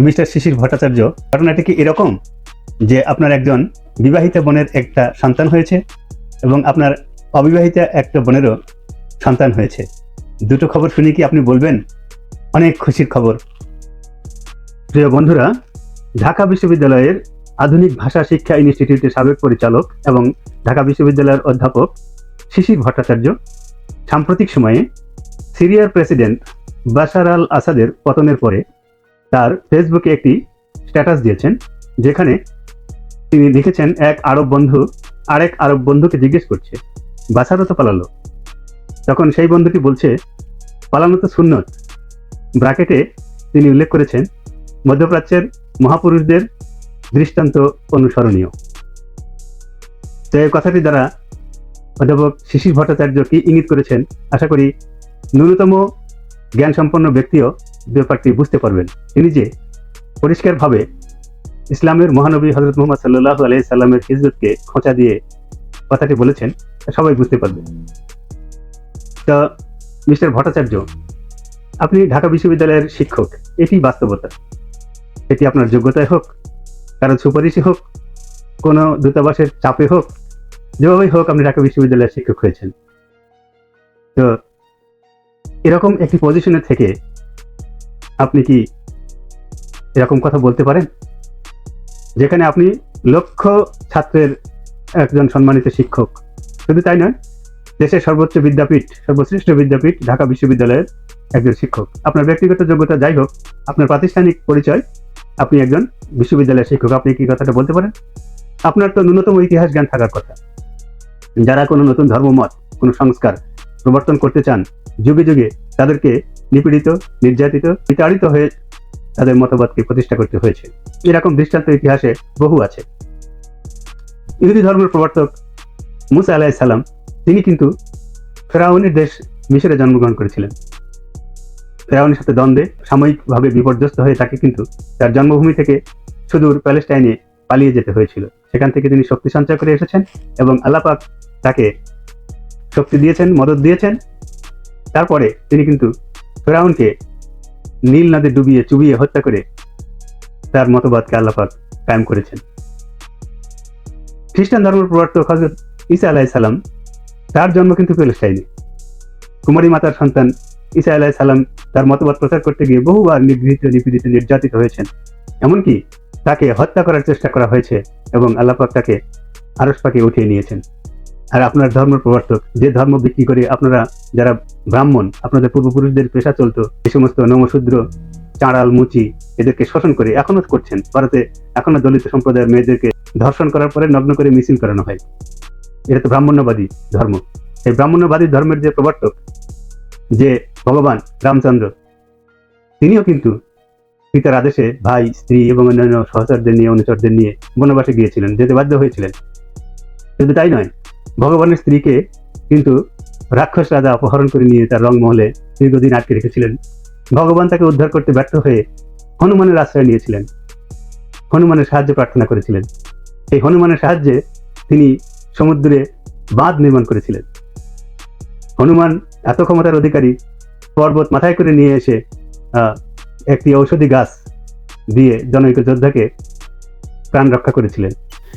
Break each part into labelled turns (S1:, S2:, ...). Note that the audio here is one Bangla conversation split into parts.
S1: মিস্টার শিশির ভট্টাচার্য, ঘটনাটি কি এরকম যে আপনার একজন বিবাহিত বোনের একটা সন্তান হয়েছে এবং আপনার অবিবাহিত একটা বোনেরও সন্তান হয়েছে? দুটো খবর শুনে কি আপনি বলবেন? অনেক খুশির খবর। প্রিয় বন্ধুরা, ঢাকা বিশ্ববিদ্যালয়ের আধুনিক ভাষা শিক্ষা ইনস্টিটিউটের সাবেক পরিচালক এবং ঢাকা বিশ্ববিদ্যালয়ের অধ্যাপক শিশির ভট্টাচার্য সাম্প্রতিক সময়ে সিরিয়ার প্রেসিডেন্ট বাশার আল আসাদের পতনের পরে তার ফেসবুকে একটি স্ট্যাটাস দিয়েছেন, যেখানে তিনি লিখেছেন, এক আরব বন্ধু আরেক আরব বন্ধুকে জিজ্ঞেস করছে বাসারও তো পালালো। তখন সেই বন্ধুটি বলছে, পালানো তো সুন্নত। ব্রাকেটে তিনি উল্লেখ করেছেন, মধ্যপ্রাচ্যের মহাপুরুষদের দৃষ্টান্ত অনুসরণীয়। তো এই কথাটি দ্বারা অধ্যাপক শিশির ভট্টাচার্য কি ইঙ্গিত করেছেন? আশা করি ন্যূনতম জ্ঞান সম্পন্ন ব্যক্তিও ব্যাপারটি বুঝতে পারবেন। তিনি যে পরিষ্কারভাবে ইসলামের মহানবী হজরত মোহাম্মদ সাল্লাহ আলাই সাল্লামের হিজরতকে খোঁচা দিয়ে কথাটি বলেছেন সবাই বুঝতে পারবে। তো মিস্টার ভট্টাচার্য, আপনি ঢাকা বিশ্ববিদ্যালয়ের শিক্ষক, এটি বাস্তবতা। এটি আপনার যোগ্যতায় হোক কারও সুপারিশে হোক, কোনো দূতাবাসের চাপে হোক, যেভাবেই হোক আপনি ঢাকা বিশ্ববিদ্যালয়ের শিক্ষক হয়েছেন। তো এরকম একটি পজিশনে থেকে আপনি কি এরকম কথা বলতে পারেন? যেখানে আপনি লক্ষ ছাত্রের একজন সম্মানিত শিক্ষক। শুধু তাই নয়, দেশের সর্বোচ্চ বিদ্যাপীঠ, সর্বশ্রেষ্ঠ বিদ্যাপীঠ, ঢাকা বিশ্ববিদ্যালয়ের একজন শিক্ষক। আপনার ব্যক্তিগত যোগ্যতা যাই হোক, আপনার প্রাতিষ্ঠানিক পরিচয়, আপনি একজন বিশ্ববিদ্যালয়ের শিক্ষক। আপনি কি কথাটা বলতে পারেন? আপনার তো ন্যূনতম ইতিহাস জ্ঞান থাকার কথা। যারা কোনো নতুন ধর্মমত, কোনো সংস্কার প্রবর্তন করতে চান যুগে যুগে তাদেরকে নিপীড়িত, নির্যাতিত, বিতাড়িত হয়ে তাদের মতবাদকে প্রতিষ্ঠা করতে হয়েছে। এরকম দৃষ্টান্ত ইতিহাসে বহু আছে। ইহুদি ধর্মের প্রবর্তক মুসা আলাহ সালাম, তিনি কিন্তু ফেরাউনের দেশ মিশরে জন্মগ্রহণ করেছিলেন। ফেরাউনের সাথে দ্বন্দ্বে সাময়িকভাবে বিপর্যস্ত হয়ে তাকে কিন্তু তার জন্মভূমি থেকে সুদূর প্যালেস্টাইনে পালিয়ে যেতে হয়েছিল। সেখান থেকে তিনি শক্তি সঞ্চয় করে এসেছেন এবং আল্লাপাক তাকে শক্তি দিয়েছেন, মদত দিয়েছেন তারপরে তিনি কিন্তু ফেরাউনকে নীল নদে ডুবিয়ে, চুবিয়ে হত্যা করে তার মতবাদকে আল্লাপাক কায়েম করেছেন। খ্রিস্টান ধর্মের প্রবর্তক হজরত ঈসা আলাহ সালাম তার জন্ম কিন্তু প্যালেস্টাইনে কুমারী মাতার সন্তান ঈসা আলাহ সালাম তার মতবাদ প্রচার করতে গিয়ে বহুবার নিগৃহীত, নিপীড়িত, নির্যাতিত হয়েছেন। এমনকি তাকে হত্যা করার চেষ্টা করা হয়েছে এবং আল্লাপাক তাকে আরস পাকে উঠিয়ে নিয়েছেন। আর আপনার ধর্ম প্রবর্তক, যে ধর্ম বিক্রি করে আপনারা যারা ব্রাহ্মণ, আপনাদের পূর্বপুরুষদের পেশা চলতো এই সমস্ত নমশূদ্র, চাঁড়াল, মুচি এদেরকে শোষণ করে এখনও করছেন। ভারতে এখনও দলিত সম্প্রদায়ের মেয়েদেরকে ধর্ষণ করার পরে নগ্ন করে মিছিল করানো হয়। এটা তো ব্রাহ্মণ্যবাদী ধর্ম। এই ব্রাহ্মণ্যবাদী ধর্মের যে প্রবর্তক, যে ভগবান রামচন্দ্র, তিনিও কিন্তু পিতার আদেশে ভাই, স্ত্রী এবং অন্যান্য সহচরদের নিয়ে, অনুচরদের নিয়ে বনবাসে গিয়েছিলেন, যেতে বাধ্য হয়েছিলেন। শুধু তাই নয়। ভগবানের স্ত্রীকে কিন্তু রাক্ষস রাজা অপহরণ করে নিয়ে তার রংমহলে দীর্ঘদিন আটকে রেখেছিলেন। ভগবান তাকে উদ্ধার করতে ব্যর্থ হয়ে হনুমানের আশ্রয় নিয়েছিলেন। হনুমানের সাহায্য প্রার্থনা করেছিলেন। এই হনুমানের সাহায্যে তিনি সমুদ্রে বাঁধ নির্মাণ করেছিলেন। হনুমান এত ক্ষমতার অধিকারী, পর্বত মাথায় করে নিয়ে এসে একটি ঔষধি গাছ দিয়ে জনৈক যোদ্ধাকে প্রাণ রক্ষা করেছিলেন।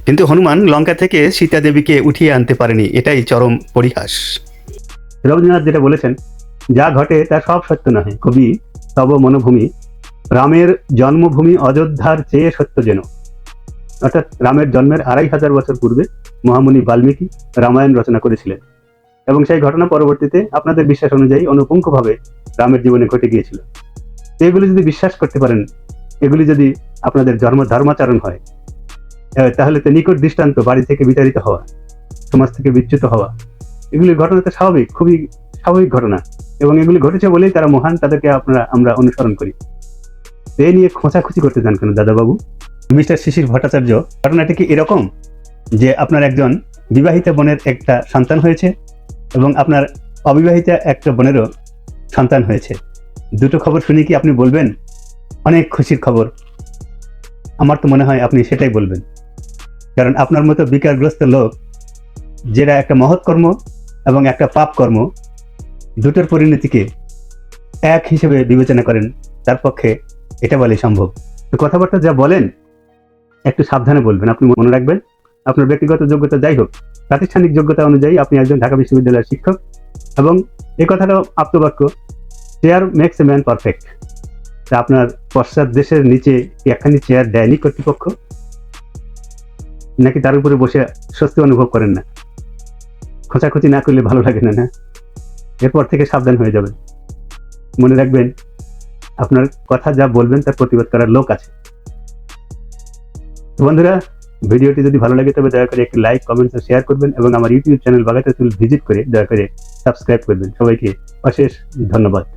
S1: কিন্তু হনুমান লঙ্কা থেকে সীতা দেবীকে উঠিয়ে আনতে পারেনি, এটাই চরম পরিহাস। রবীন্দ্রনাথ যেটা বলেছেন, যা ঘটে তা সব সত্য নহে, কবি তব মনোভূমি রামের জন্মভূমি অযোধ্যার চেয়ে সত্য যেন। অর্থাৎ রামের জন্মের আড়াই হাজার বছর পূর্বে মহামুনি বাল্মীকি রামায়ণ রচনা করেছিলেন। এবং সেই ঘটনা পরবর্তীতে আপনাদের বিশ্বাস অনুযায়ী অনুপুঙ্খভাবে রামের জীবনে ঘটে গিয়েছিল। এগুলি যদি বিশ্বাস করতে পারেন, এগুলি যদি আপনাদের জন্ম ধর্মাচরণ হয় তাহলে তো নিকট দৃষ্টান্ত বাড়ি থেকে বিতাড়িত হওয়া, সমাজ থেকে বিচ্যুত হওয়া, এগুলি ঘটনা তো স্বাভাবিক, খুবই স্বাভাবিক ঘটনা। এবং এগুলি ঘটেছে বলেই তারা মহান তাদেরকে আপনারা, আমরা অনুসরণ করি। এ নিয়ে খোঁচাখুচি করতে চান কেন, দাদাবাবু? মিস্টার শিশির ভট্টাচার্য, ঘটনাটি কি এরকম যে আপনার একজন বিবাহিতা বোনের একটা সন্তান হয়েছে এবং আপনার অবিবাহিতা একটা বোনেরও সন্তান হয়েছে? দুটো খবর শুনে কি আপনি বলবেন? অনেক খুশির খবর। আমার তো মনে হয় আপনি সেটাই বলবেন। কারণ আপনার মতো বিকারগ্রস্ত লোক, যেটা একটা মহৎ কর্ম এবং একটা পাপ কর্ম, দুটোর পরিণতিকে এক হিসেবে বিবেচনা করেন, তার পক্ষে এটা বলে সম্ভব। তো কথাবার্তা যা বলেন, একটু সাবধানে বলবেন, আপনি মনে রাখবেন, আপনার ব্যক্তিগত যোগ্যতা যাই হোক, প্রাতিষ্ঠানিক যোগ্যতা অনুযায়ী আপনি একজন ঢাকা বিশ্ববিদ্যালয়ের শিক্ষক এবং এই কথাটাও আপ্তবাক্য chair makes a man perfect তা আপনার পশ্চাৎ দেশের নিচে একখানি চেয়ার দেয়নি কর্তৃপক্ষ? নাকি তার উপরে বসে স্বস্তি অনুভব করেন না? খোঁচাখুচি না করলে ভালো লাগে না না? এরপর থেকে সাবধান হয়ে যাবেন। মনে রাখবেন, আপনার কথা যা বলবেন তার প্রতিবাদ করার লোক আছে। বন্ধুরা, ভিডিওটি যদি ভালো লাগে তবে দয়া করে একটি লাইক, কমেন্টস ও শেয়ার করবেন এবং আমার ইউটিউব চ্যানেল বাগাতে ভিজিট করে দয়া করে সাবস্ক্রাইব করবেন। সবাইকে অশেষ ধন্যবাদ।